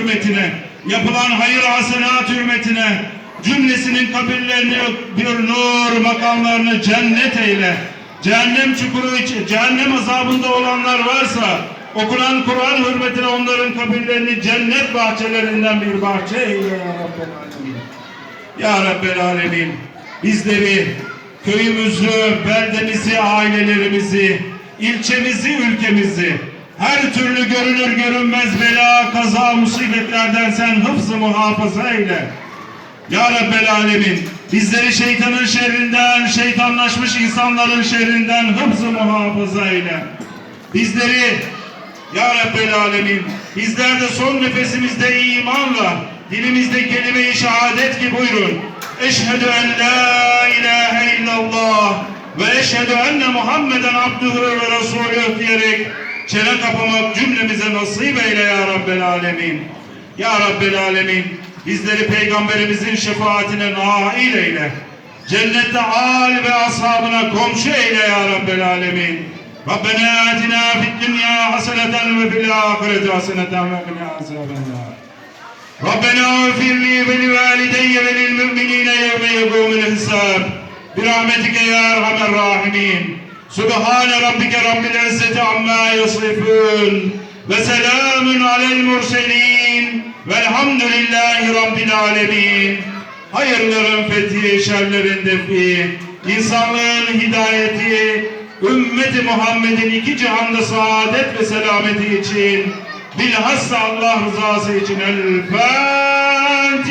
hürmetine, yapılan hayır hasenat hürmetine, cümlesinin kabirlerini bir nur makamlarını cennet eyle. Cehennem çukuru için, cehennem azabında olanlar varsa, okunan Kur'an hürmetine onların kabirlerini cennet bahçelerinden bir bahçe eyle ya Rabbel Alemin. Ya Rabbel Alemin bizleri, köyümüzü, beldemizi, ailelerimizi, ilçemizi, ülkemizi her türlü görünür görünmez bela, kaza, musibetlerden sen hıfzı muhafaza eyle. Ya Rabbel Alemin bizleri şeytanın şerrinden, şeytanlaşmış insanların şerrinden hıfzı muhafaza eyle. Bizleri Ya Rabbel Alemin bizler de son nefesimizde imanla dilimizde kelime-i şehadet ki buyurun. Eşhedü en la ilahe illallah ve eşhedü enne Muhammeden abduhu ve resulüh diyerek çene kapamak cümlemize nasip eyle ya Rabbel Alemin. Ya Rabbel Alemin bizleri Peygamberimizin şefaatine nail eyle. Cennette al ve ashabına komşu eyle ya Rabbel Alemin. Rabbena atina fid dünya haseneten ve fil ahireti haseneten ve qina azabennar. Rabbena ufir li ve li valideyye ve lil mu'minine yevme yevme hisab. Birahmetike ya Erhamer Rahimin. Sübhane Rabbike Rabbil İzzeti Amma Yasifun ve selamun alel murselin velhamdülillahi Rabbil Alemin. Hayırların fethi, şerlerin defi, insanlığın hidayeti, ümmeti Muhammed'in iki cihanda saadet ve selameti için bilhassa Allah rızası için El Fatiha.